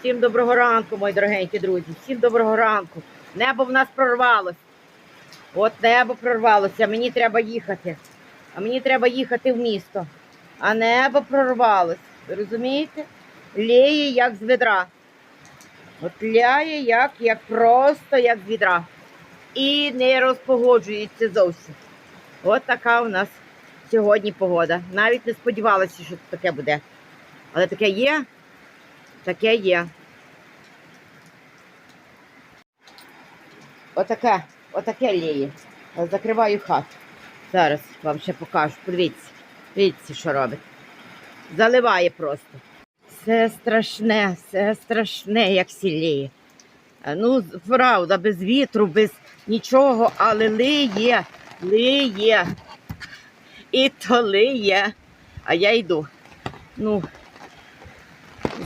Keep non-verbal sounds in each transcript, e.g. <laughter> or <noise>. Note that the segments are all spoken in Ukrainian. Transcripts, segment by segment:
Всім доброго ранку, мої дорогенькі друзі. Всім доброго ранку. Небо в нас прорвалось. От небо прорвалося. Мені треба їхати. А мені треба їхати в місто. А небо прорвалось. Ви розумієте? Ліє як з відра. От ляє як, як просто як з відра. І не розпогоджується зовсім. От така у нас сьогодні погода. Навіть не сподівалася, що таке буде. Але таке є, таке є. Отаке, отаке ліє. Закриваю хату. Зараз вам ще покажу. Подивіться, дивіться, що робить. Заливає просто. Все страшне, все страшне, як сіліє. Е, Ну, правда, без вітру, без нічого, але лиє, лиє. І то лиє. А я йду. Ну,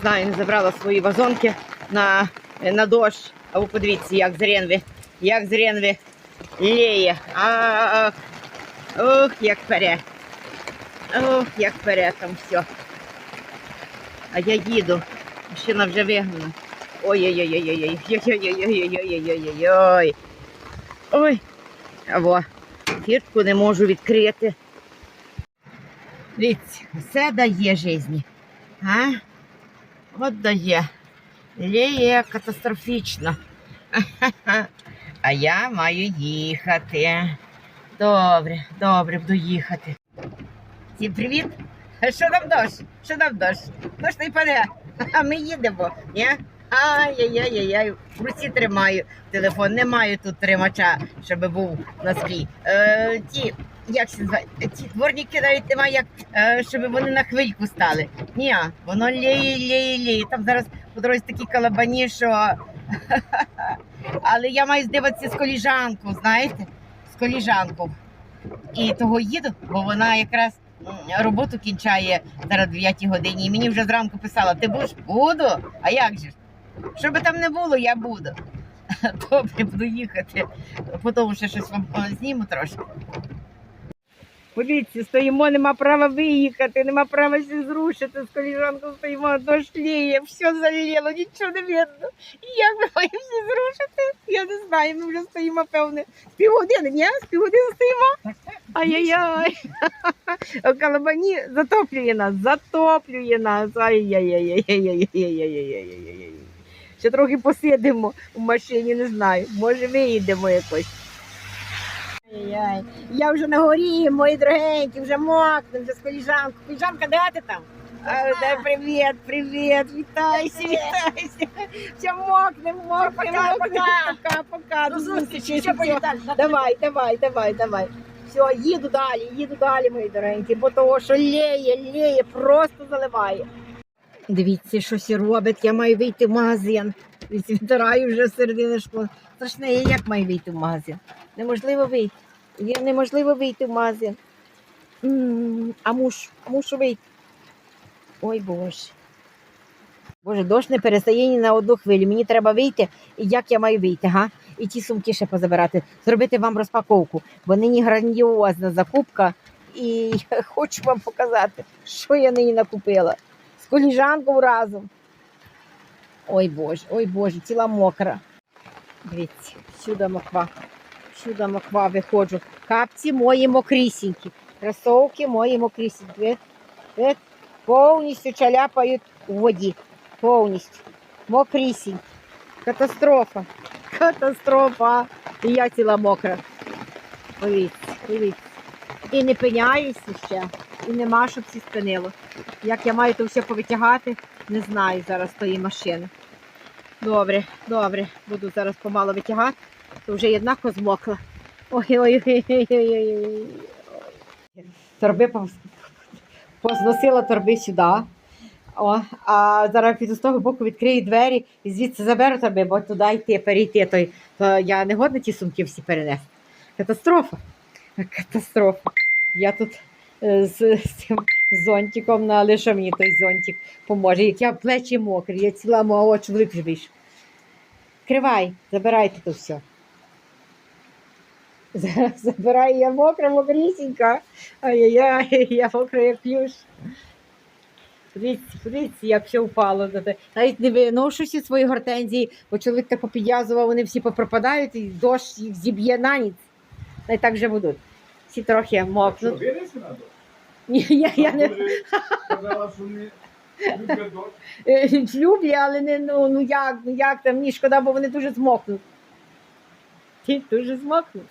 знаю, не забрала свої вазонки на, на дощ. А ви подивіться, як з ренви, як з ренви ліє. Ах, ох, як пере. Ох, як пере там все. А я їду. Машина вже вигнана. Ой-ой-ой-ой-ой-ой-ой-ой-ой-ой-ой-ой. Ой. Аво, фіртку не можу відкрити. Дивіться, все дає житті. А? От дає. Ліє катастрофічно. <laughs> А я маю їхати. Добре, добре, буду їхати. Всім привіт! Що там дощ? Що там дощ? Дощ не паде. А ми їдемо, ні? Ай-яй-яй-яй, в руці тримаю телефон, не маю тут тримача, щоб був на склі. Е, ті, як це називає? Ті дворники навіть немає, як, е, щоб вони на хвильку стали. Ні, воно ліє, ліє, ліє. Там зараз по дорозі такі калабані, що. <laughs> Але я маю здиватися з коліжанку, знаєте? З коліжанку. І того їду, бо вона якраз роботу кінчає зараз 9 годині. І мені вже зранку писала: ти будеш? Буду. А як же ж? Що би там не було, я буду. <laughs> Добре, буду їхати. Потім ще щось вам е, зніму трошки. Подивіться, стоїмо, нема права виїхати, нема права все зрушити. З коліжанкою стоїмо, дощ ліє, все заліло, нічого не видно. Як ми маємо все зрушити? Я не знаю, ми вже стоїмо, певне, з півгодини, ні? З півгодини стоїмо. Ай-яй-яй. <laughs> Калабані затоплює нас, затоплює нас. Ай-яй-яй-яй-яй-яй-яй-яй-яй-яй-яй. Ще трохи посидимо в машині, не знаю. Може виїдемо якось. Ай-яй. Я вже на горі, мої дорогенькі, вже мокну, вже з коліжанкою. Коліжанка, де ти там? А, дай привіт, привіт, вітайся, вітайся. Все мокне, мокне, Пока, мокне. Пока, пока. До зустрічі. Все. Давай, давай, давай, давай. Все, їду далі, їду далі, мої дорогенькі, бо того, що лєє, лєє, просто заливає. Дивіться, що сі робить. Я маю вийти в магазин. Відтираю вже середини школи. Страшне, я як маю вийти в магазин? Неможливо вийти. Є неможливо вийти в магазин. А мушу, мушу вийти. Ой Боже. Боже, дощ не перестає ні на одну хвилю. Мені треба вийти. І як я маю вийти, га? І ті сумки ще позабирати, зробити вам розпаковку, бо нині грандіозна закупка. І <laughs> я хочу вам показати, що я нині накупила. З коліжанкою разом. Ой Боже, ой Боже, ціла мокра. Дивіться, всюди моква. Всюди моква виходжу. Капці мої мокрісінькі. Кросовки мої мокрісінькі. Повністю чаляпають у воді. Повністю. Мокрісінькі. Катастрофа. Катастрофа. І я ціла мокра. Дивіться, дивіться. І не пиняюся ще. І нема, щоб всі спинило. Як я маю то все повитягати, не знаю зараз тої машини. Добре, добре. Буду зараз помало витягати, то вже єднако змокла. Ой-ой-ой. Торби позносила торби сюди. О, а зараз під з того боку відкрию двері і звідси заберу торби, бо туди йти, перейти. То, то я не годна ті сумки всі перенести. Катастрофа. Катастрофа. Я тут е, з, з зонтиком, ну, але що мені той зонтик поможе? Як я плечі мокрі, я ціла мого чоловік вже. Кривай, забирайте то все. <laughs> Забирай, я мокра, мокрісінька. Ай-яй-яй, я мокра, як плюш. Подивіться, подивіться, як все впало. Навіть не виношу всі свої гортензії, бо чоловік так попідв'язував, вони всі попропадають, і дощ їх зіб'є на ніч. Та й так вже будуть. Всі трохи мокнуть. Ні, я, я не Сказала, що не любить дощ. е, люблю, але не ну, ну як, ну як там, мені шкода, бо вони дуже змокнуть. Ті дуже змокнуть.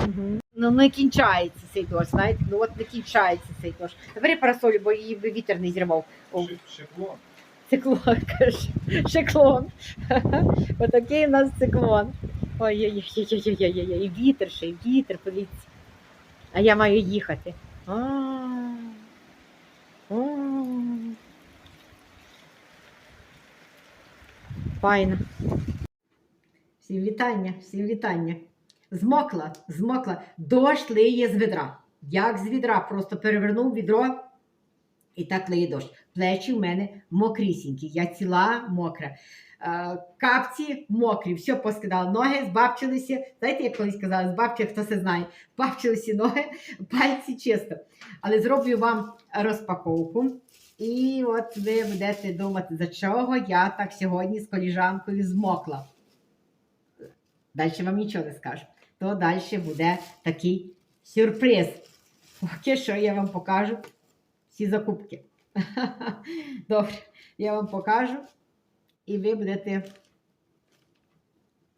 Угу. Ну не кінчається цей дощ, знаєте, ну от не кінчається цей дощ. Бери парасолю, бо її би вітер не зірвав. О, Шик- Шиклон. Циклон, <laughs> каже. Шиклон. <laughs> Отакий у нас циклон. Ой-ой-ой, і вітер ще, і вітер, подивіться. А я маю їхати. Файно. Всім вітання, всім вітання. Змокла, змокла. Дощ лиє з відра. Як з відра, просто перевернув відро і так лиє дощ. Плечі в мене мокрісінькі, я ціла мокра. Е, Капці мокрі, все поскидала. Ноги збабчилися. Знаєте, як колись казали, збабчили, хто це знає. Бабчилися ноги, <laughs> пальці чисто. Але зроблю вам розпаковку. І от ви будете думати, за чого я так сьогодні з коліжанкою змокла. Далі вам нічого не скажу. То далі буде такий сюрприз. Поки що я вам покажу всі закупки. <laughs> Добре, я вам покажу, і ви будете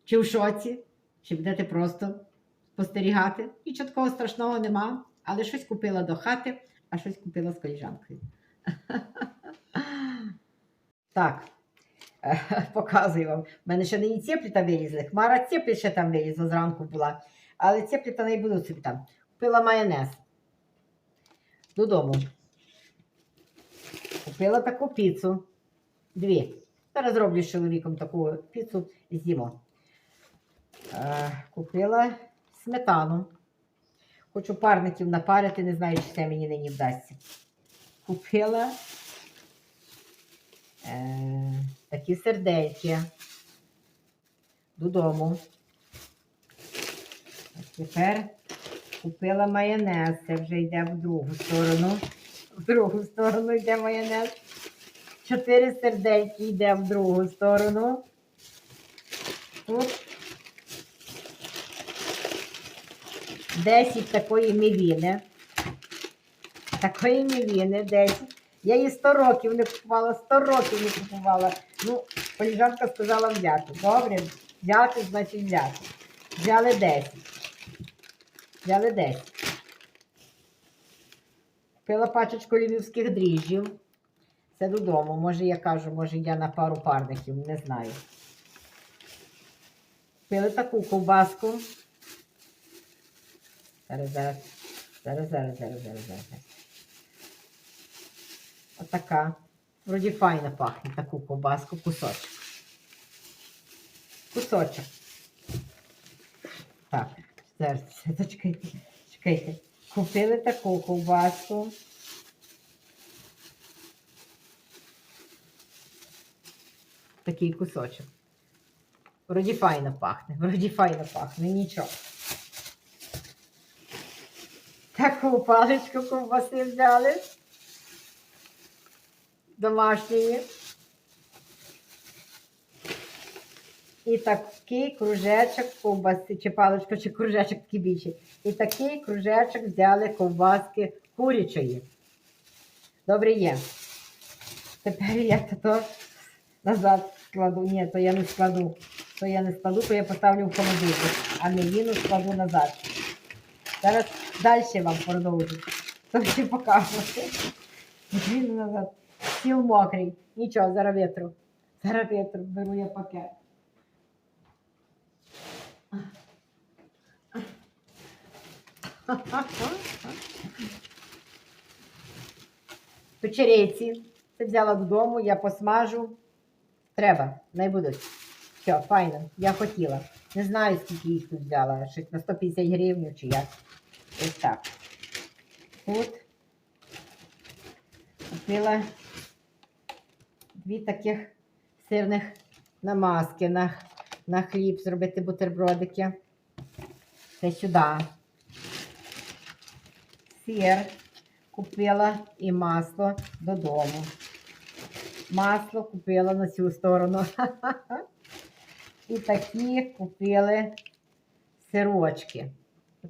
чи в шоці, чи будете просто спостерігати. Нічого такого страшного нема, але щось купила до хати, а щось купила з коліжанкою. <laughs> Так, <laughs> показую вам. У мене ще нині цеплі там вилізли. Хмара цеплі ще там вилізла, зранку була. Але цеплі та не будуть собі там. Купила майонез. Додому. Купила таку піцу. Дві. Зараз зроблю з чоловіком таку піцу з'їмо. Е, купила сметану. Хочу парників напарити, не знаю, чи це мені нині вдасться. Купила е, такі сердельки додому. А тепер купила майонез. Це вже йде в другу сторону. В другу сторону йде майонез. Чотири сердельки йде в другу сторону. Тут 10 такої мівіни. Такої мівіни 10. Я її 100 років не купувала, 100 років не купувала. Ну, поліжанка сказала взяти. Добре, взяти, значить взяти. Взяли 10. Взяли 10. Купила пачечку львівських дріжджів. Це додому. Може, я кажу, може я на пару парників, не знаю. Купили таку ковбаску. Зараз, зараз. Зараз, зараз, зараз, зараз, зараз. Отака. Вроді файно пахне таку ковбаску, кусочок. Кусочок. Так, зараз, зачекайте, чекайте. Купили таку ковбаску. Такий кусочок. Вроді файно пахне, вроді файно пахне, нічого. Таку паличку ковбаси взяли. Домашньої. І такий кружечок ковбаси, чи паличка, чи кружечок такий більший. І такий кружечок взяли ковбаски курячої. Добре є. Тепер я то назад складу. Ні, то я не складу. То я не складу, то я поставлю в холодильник, а мівіну складу назад. Зараз далі вам продовжу. <laughs> То покажу. Мівіну назад. Стіл мокрий. Нічого, зараз вітру. Зараз вітру, беру я пакет. <laughs> Печериці. Це взяла додому, я посмажу. Треба, не будуть. Все, файно, я хотіла. Не знаю, скільки їх тут взяла. Щось на 150 гривень чи як. Ось так. Тут купила дві таких сирних намазки на, на хліб, зробити бутербродики. Це сюди. Сир. купила і масло додому. Масло купила на цю сторону. І такі купили сирочки.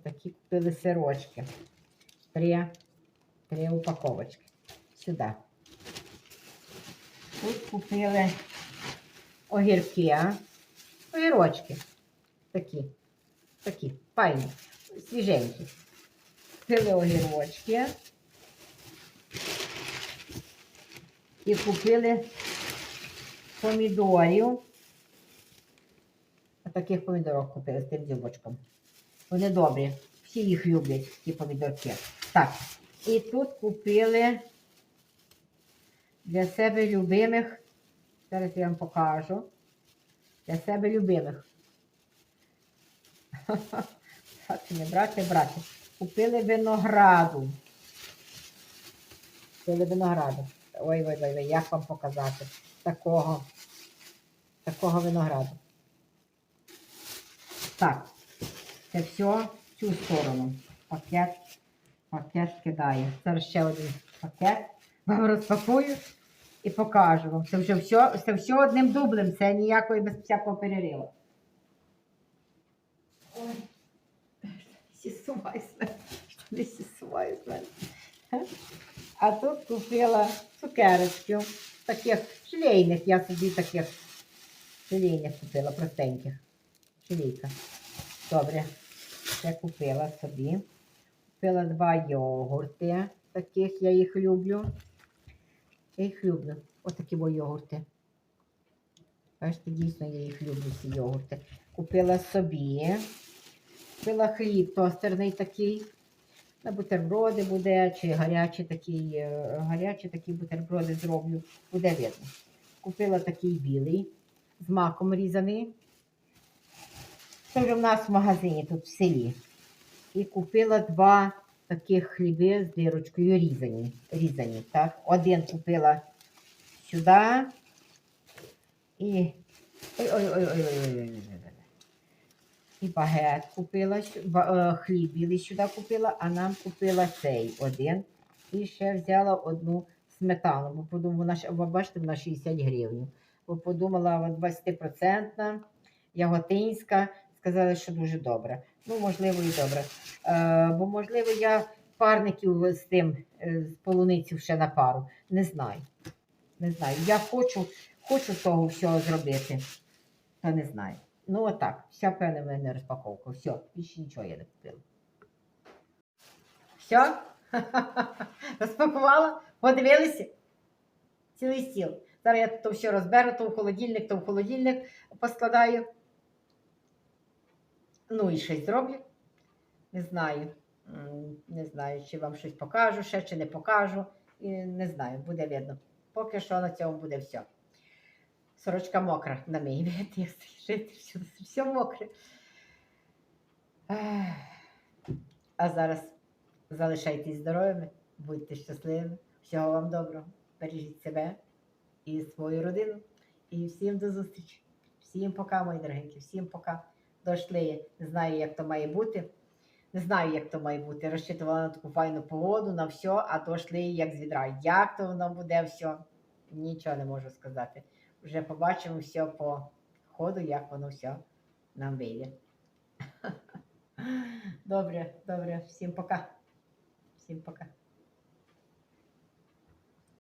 Такі купили сирочки. Три, три упаковочки. Сюди. Тут купили огірки, огірочки. Такі, такі, файні, свіженькі. Купили огірочки. І купили помідорів. Таких помідорок купили з тим дзюбочком. Вони добрі. Всі їх люблять, ті помідорки. Так. І тут купили для себе любимих. Зараз я вам покажу. Для себе любимих. <laughs> Брати, не брати, брати. Купили винограду. Купили винограду. Ой, ой, як вам показати? Такого. Такого винограду. Так. Це все в цю сторону. Пакет. Пакет кидаю. Зараз ще один пакет. Вам розпакую і покажу вам. Це вже все, це все одним дублем. Це ніякої без всякого перериву. Ой. Сісувай з мене. Не сісувай з мене. А тут купила цукерочки. Таких шлейних. Я собі таких шлейних купила, простеньких. Шлейка. Добре. Це купила собі. Купила два йогурти. Таких я їх люблю. Я їх люблю. Отакі бо йогурти. Бачите, дійсно я їх люблю, ці йогурти. Купила собі. Купила хліб тостерний такий. Бутерброди буде, чи гарячі такі, е, гарячі такі бутерброди зроблю. Буде видно. Купила такий білий, з маком різаний. Це вже в нас в магазині тут в селі. І купила два таких хліби з дирочкою різані. різані так? Один купила сюди. І. Ой-ой-ой-ой-ой-ой. І багет купила, е, хліб білий сюди купила, а нам купила цей один. І ще взяла одну сметану, бо подумала, вона, бачите, вона 60 гривень. Бо подумала, от 20% яготинська, сказали, що дуже добре. Ну, можливо, і добре. Е, бо, можливо, я парників з тим, е, з полуницю ще на пару. Не знаю. Не знаю. Я хочу, хочу того всього зробити, та не знаю. Ну, отак. Вся певна мене розпаковка. Все, більше нічого я не купила. Все? <laughs> Розпакувала? Подивилися? Цілий стіл. Зараз я то все розберу, то в холодильник, то в холодильник поскладаю. Ну і щось зроблю. Не знаю. Не знаю, чи вам щось покажу ще, чи не покажу. І не знаю, буде видно. Поки що на цьому буде все. Сорочка мокра на мій жити, все, все мокре. А зараз залишайтесь здоровими, будьте щасливими. Всього вам доброго. Бережіть себе і свою родину. І всім до зустрічі. Всім пока, мої дорогенькі, всім пока. Дошли. Не знаю, як то має бути. Не знаю, як то має бути. Розчитувала на таку файну погоду, на все, а дошли як з відра. Як то воно буде все, нічого не можу сказати. Вже побачимо все по ходу, як воно все нам вийде. <laughs> Добре, добре, всім пока. Всім пока.